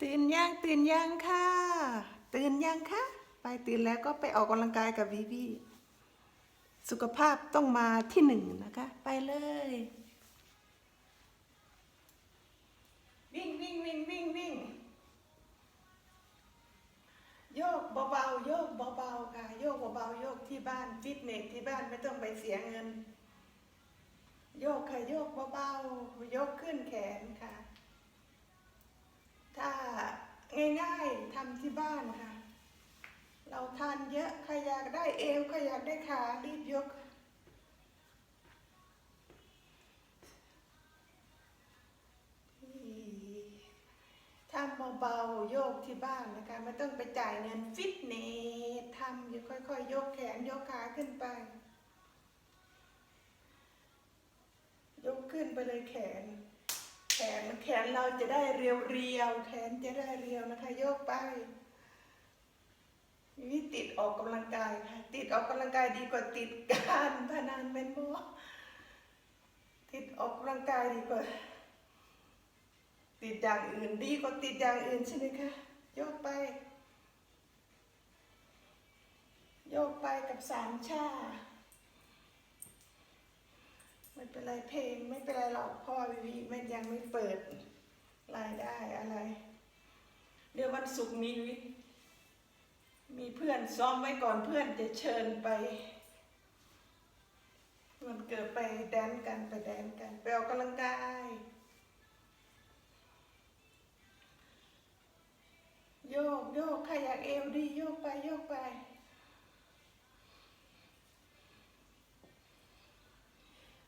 ตื่นยังตื่นยังค่ะ ตื่นยังคะไปตื่นแล้วก็ไปออกกำลังกายกับวีวีสุขภาพต้องมาที่หนึ่งนะคะ ไปเลย วิ่งวิ่งวิ่งวิ่งวิ่งโยกเบาๆโยกเบาๆค่ะ โยกเบาๆโยกที่บ้านฟิตเนสที่บ้านไม่ต้องไปเสียเงิน โยกค่ะโยกเบาๆยกขึ้นแขนค่ะ ง่ายๆทำที่บ้านค่ะ เราทานเยอะใครอยากได้เอวใครอยากได้ขารีบยกทำเบาๆโยกที่บ้านนะคะไม่ต้องไปจ่ายเงินฟิตเนสทำอยู่ค่อยๆ ยกแขนยกขาขึ้นไป ยกขึ้นไปเลยแขน แขนเราจะได้เรียวๆ แขนจะได้เรียวนะคะ โยกไปนี่ติดออกกำลังกายค่ะ ติดออกกำลังกายดีกว่าติดการพนันเป็นโมติดออกกำลังกายดีกว่า ติดอย่างอื่นดีกว่าติดอย่างอื่นใช่ไหมคะโยกไป โยกไปกับสามชาไม่เป็นไรเพลงไม่เป็นไรหรอกพ่อวิวีมันยัง เปิดรายได้อะไร เดี๋ยววันศุกร์มีมีเพื่อนซ้อมไว้ก่อนเพื่อนจะเชิญไปมันเกิดไปแดนกันไปแดนกันไปออกกำลังกายโยกโยกใครอยากเอวดีโยกไปโยกไป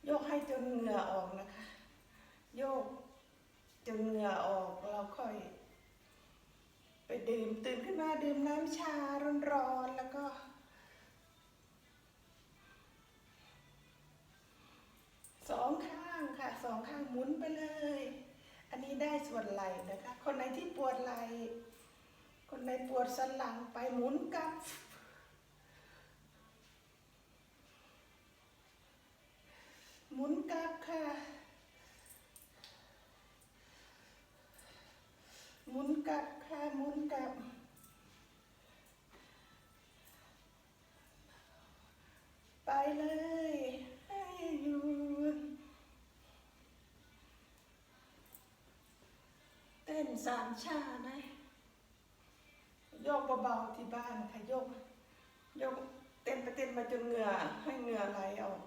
โยกให้จนเหงื่อออกนะคะ นเหงื่อออกเราค่อย ไปดื่มตื่นขึ้นมาดื่มน้ำชาร้อนๆแล้วก็ สองข้างค่ะสองข้างหมุนไปเลย อันนี้ได้ส่วนไหล่นะคะ คนไหนที่ปวดไหล่คนไหนปวดสันหลังไปหมุนกลับหมุนกลับค่ะ สามชาไหมโยกเบาๆที่บ้านค่ะโยกโยกเต้นไปเต้นมาจนเหงื่อให้เหงื่อไหลออก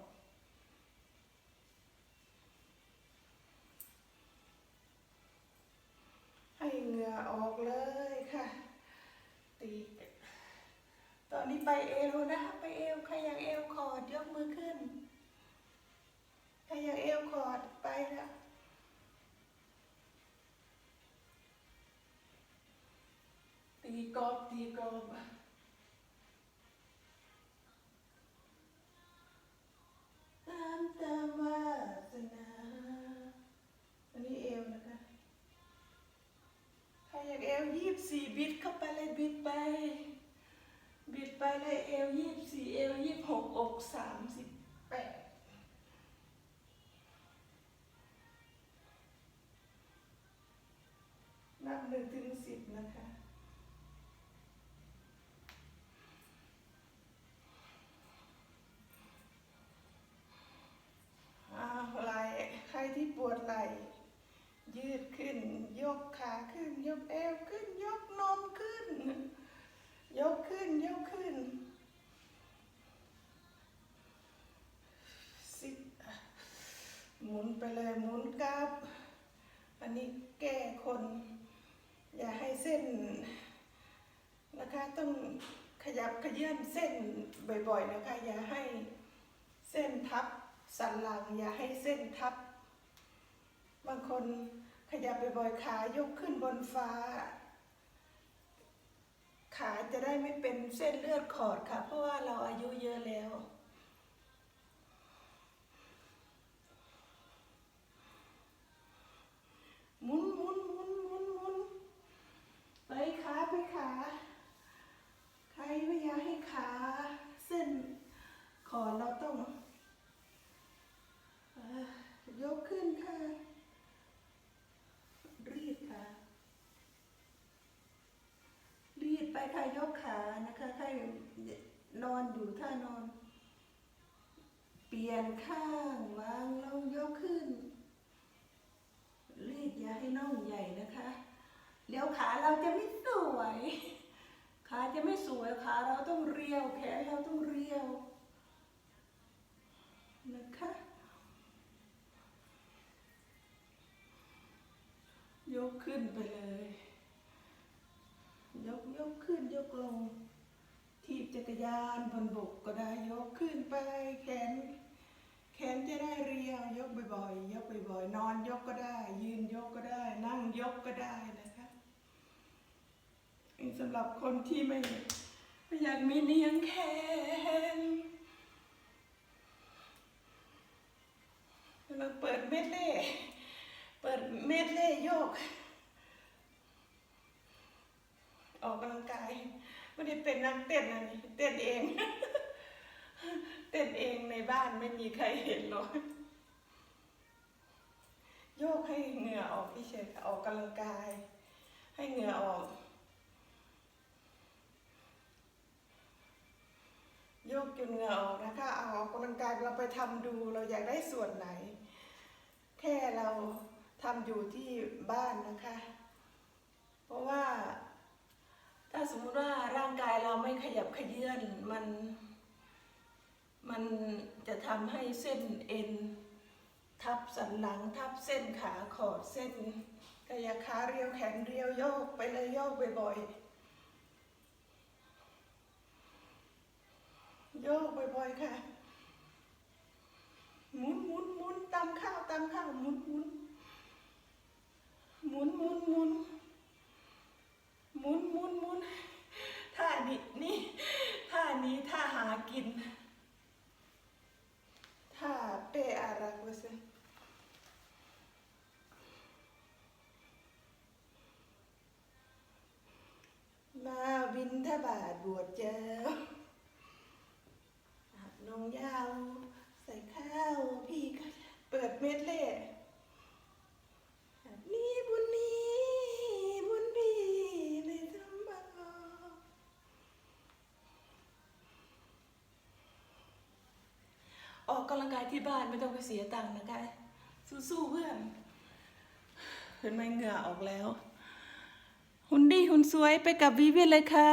ให้เหงื่อออกเลยค่ะ ตีตอนนี้ไปเอวนะคะไปเอวใครอยากเอวคอดยกมือขึ้นใครอยากเอวคอดไปแล้ว กอบตีกอบตามตามวาสนาอันนี้เอวนะคะใครอยากเอวยี่สิบสี่บิดเข้าไปเลยบิดไป บิดไปเลยเอวยี่สิบสี่เอวยี่สิบหกอกสามสิบแปดนับหนึ่งถึงสิบนะคะ อ้าวไหล่ใครที่ปวด ไหล่ยืดขึ้น ยกขาขึ้น ยกเอวขึ้น ยกนมขึ้น ยกขึ้น ยกขึ้นสิหมุนไปเลยหมุนกลับ อันนี้แก้คน อย่าให้เส้นนะคะต้องขยับขยื่นเส้นบ่อยๆนะคะ อย่าให้เส้นทับสันหลัง อย่าให้เส้นทับ บางคนขยับบ่อยๆขายกขึ้นบนฟ้า ขาจะได้ไม่เป็นเส้นเลือดขอดค่ะ เพราะว่าเราอายุเยอะแล้ว หมุนหมุนหมุนหมุนหมุนไปขาไปขา ใครไม่อยากให้ขาเส้นขอดเราต้องเอ่อยกขึ้นค่ะ รีดค่ะ รๆยกขา นะคะใครนอนอยู่ท่านอน เปลี่ยนข้างวางลงยกขึ้น รีดอย่าให้น่องใหญ่นะคะ เดี๋ยวขาเราจะไม่สวย ขาจะไม่สวยขาเราต้องเรียวแขนเราต้องเรียวนะคะยกขึ้นไปเลย ยกยกขึ้นยกลง กรยานบนบกก็ได้ยกขึ้นไป แขน แขนจะได้เรียวยกบ่อยๆยกบ่อยๆนอนยกก็ได้ ยืนยกก็ได้ นั่งยกก็ได้นะคะสำหรับคนที่ไม่ไม่อยากมีเนียงแขนเราเปิดเม็ดเล่ เปิดเม็ดเล่โยก ออกกำลังกาย ไม่ได้เป็นนักเต้นนะนี่เต้นเอง เต้นเองในบ้านไม่มีใครเห็นหรอกโยกให้เหงื่อออกพี่เฉยค่ะออกกำลังกาย ให้เหงื่อออก โยกจนเหงื่อออกนะคะเอาออกกำลังกายเราไปทำดูเราอยากได้ส่วนไหน แค่เราทำอยู่ที่บ้านนะคะ เพราะว่า ถ้าสมมุติว่าร่างกายเราไม่ขยับขยื่นมัน มันจะทำให้เส้นเอ็น ทับสันหลังทับเส้นขาขอดเส้นกายขาเรียวแขนเรียวโยกไปเลยโยกบ่อยๆโยกบ่อยๆค่ะหมุนหมุนหมุนตามข้าวตามข้าวหมุนหมุนหมุนหมุนหมุน มุนมุนมุนท่านี้นี่ท่านี้ท่าหากินท่าเปอารักวะสิมาวินทบาทบวชเจ้าอาบนงยาว ใส่ข้าวพี่ก็เปิดเม็ดเล่นี่บุญนี้บุญพี่ในธรรมะ ออกกำลังกายที่บ้านไม่ต้องไปเสียตังค์นะคะสู้ๆเพื่อนเห็นไหมเหงื่อออกแล้ว หุ่นดีหุ่นสวยไปกับวิเวียนเลยค่ะ